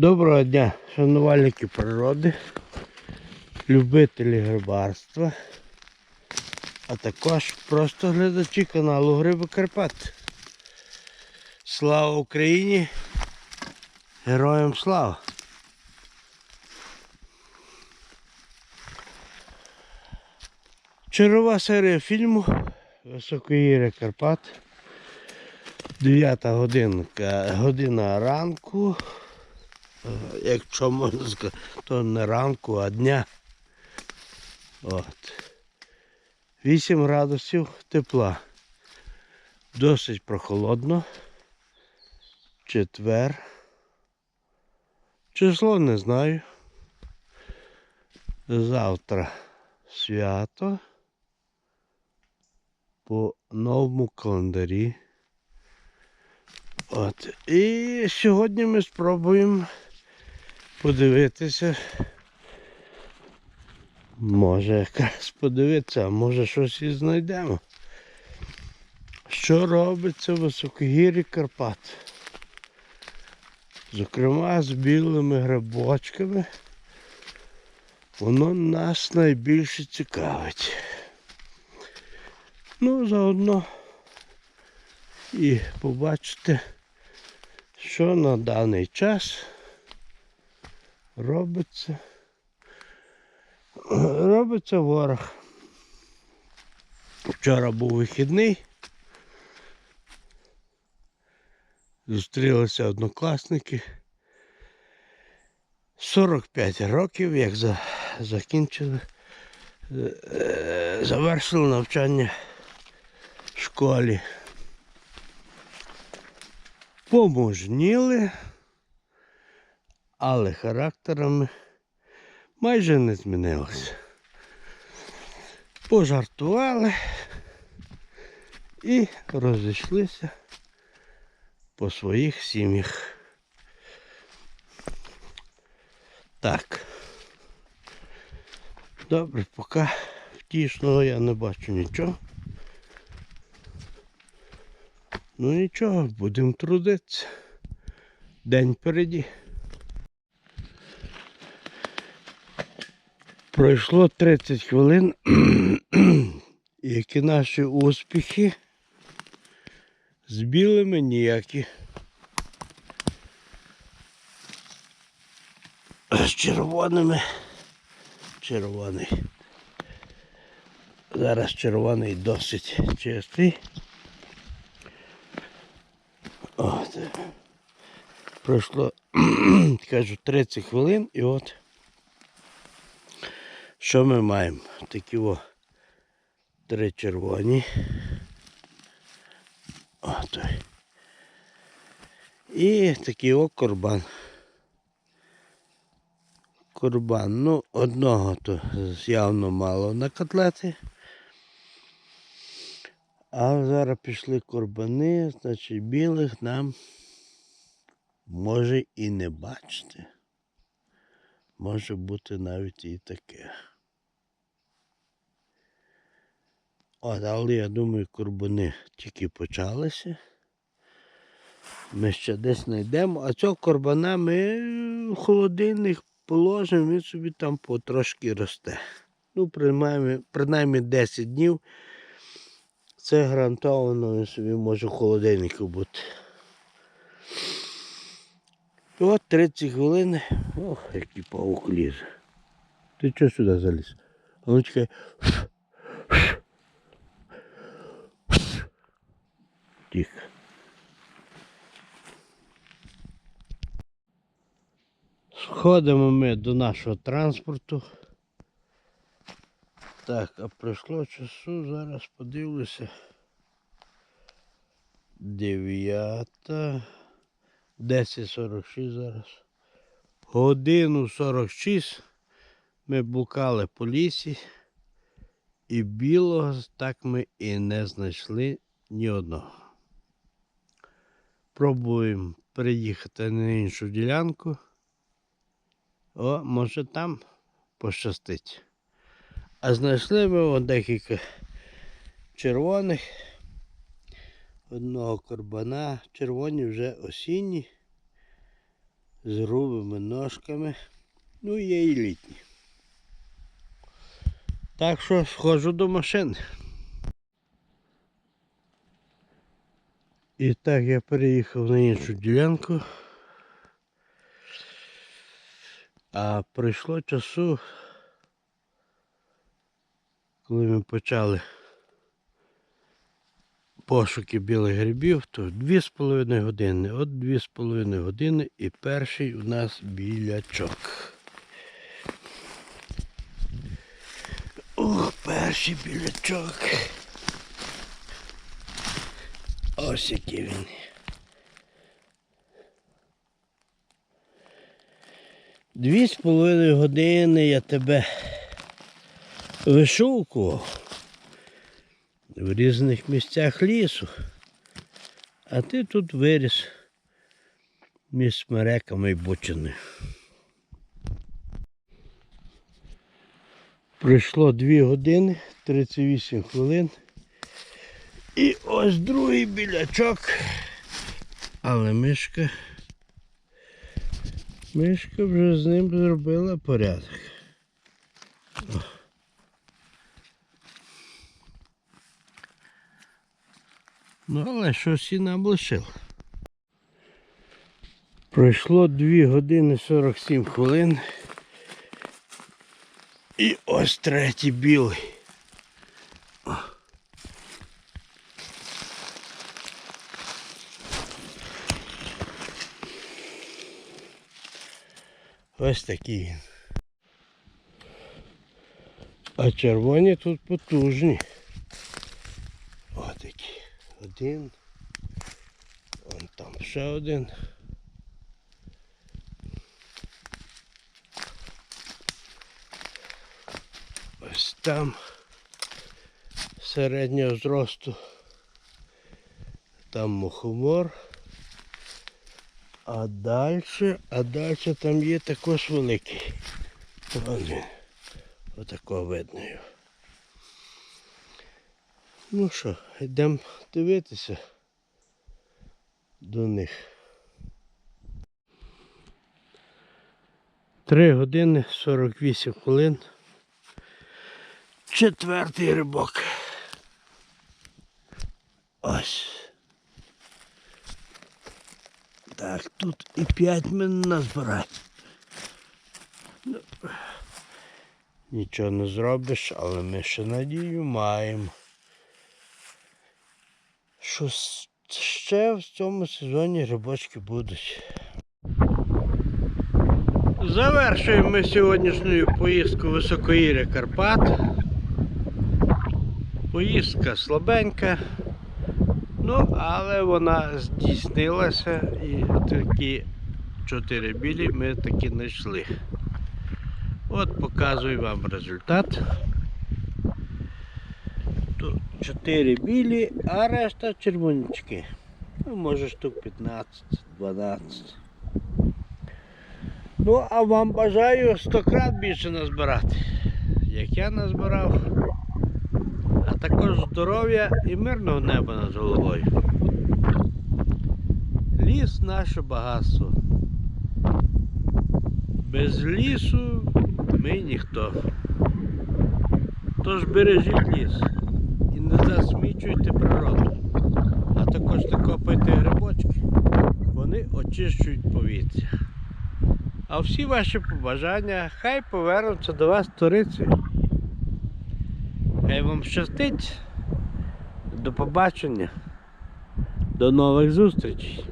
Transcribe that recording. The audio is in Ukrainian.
Доброго дня, шанувальники природи, любителі грибарства, а також просто глядачі каналу Гриби Карпат. Слава Україні! Героям слава! Чергова серія фільму Високогір'я Карпат. 9 годинка, година ранку. Якщо можна сказати, то не ранку, а дня. От. 8 градусів тепла. Досить прохолодно. Четвер. Число не знаю. Завтра свято. По новому календарі. От. І сьогодні ми спробуємо подивитися. Може якраз подивитися, а може щось і знайдемо. Що робиться в високогір'ї Карпат? Зокрема, з білими грибочками. Воно нас найбільше цікавить. Ну, заодно і побачите, що на даний час робиться. Робиться ворог. Вчора був вихідний. Зустрілися однокласники. 45 років, як за, закінчили, е, завершили навчання в школі. Поможніли, але характерами майже не змінилося. Пожартували і розійшлися по своїх сім'ях. Так. Добре, поки втішного я не бачу нічого. Ну нічого, будемо трудитися. День впереді. Пройшло 30 хвилин. Які наші успіхи з білими ніякі. З червоними. Червоний. Зараз червоний досить чистий. От. Пройшло, кажу, 30 хвилин і от що ми маємо? Такі о три червоні. От. І такий о корбан. Корбан. Ну, одного то явно мало на котлети. А зараз пішли корбани, значить білих нам може і не бачити. Може бути навіть і таке. От, але я думаю, корбани тільки почалися. Ми ще десь знайдемо, а цього корбана ми в холодильник положимо, він собі там потрошки росте. Ну, принаймні, принаймні 10 днів. Це гарантовано він собі може в холодильнику бути. І от 30 хвилин. Ох, який паук лізе. Ти чого сюди заліз? А ну чекай. Тихо. Сходимо ми до нашого транспорту. Так, а пройшло часу, зараз подивлюся. Дев'ята. 10.46 зараз. Годину 46 ми блукали по лісі. І білого так ми і не знайшли ні одного. Пробуємо переїхати на іншу ділянку. О, може там пощастить. А знайшли ми от декілька червоних, одного корбана, червоні вже осінні. з грубими ножками. Ну, є і літні. Так що схожу до машини. І так я переїхав на іншу ділянку. А прийшло часу, коли ми почали пошуки білих грибів, то 2,5 години. От 2,5 години і перший у нас білячок. Ох, перший білячок. Ось який він. Дві з половиною години я тебе вишукував в різних місцях лісу. А ти тут виріс між смереками і бочиною. Пройшло 2 години 38 хвилин. І ось другий білячок. Але мишка. Мишка вже з ним зробила порядок. Ну, але щось і нам. Пройшло 2 години 47 хвилин. І ось третій білий. Ось такий він. А червоні тут потужні. Ось такі. Один. Вон там ще один. Ось там середнього зросту. Там мухомор. А далі, а далі там є також великий. Вон він. Отакого видно його. Ну що, йдемо дивитися до них. Три години 48 хвилин. Четвертий рибок. Ось. Так, тут і п'ять мене назбирати. Ну, Нічого не зробиш, але ми ще надію маємо. Що ще в цьому сезоні рибочки будуть. Завершуємо ми сьогоднішню поїздку високоїря Карпат. Поїздка слабенька. Ну, але вона здійснилася і такі чотири білі ми таки знайшли. От показую вам результат. Тут чотири білі, а решта червонячки. Ну, може штук 15-12. Ну, а вам бажаю 100 крат більше назбирати, як я назбирав. Також здоров'я і мирного неба над головою. Ліс наше багатство. Без лісу ми ніхто. Тож бережіть ліс і не засмічуйте природу. А також не грибочки. Вони очищують повітря. А всі ваші побажання хай повернуться до вас сторицею. Хай вам щастить. До побачення. До нових зустрічей.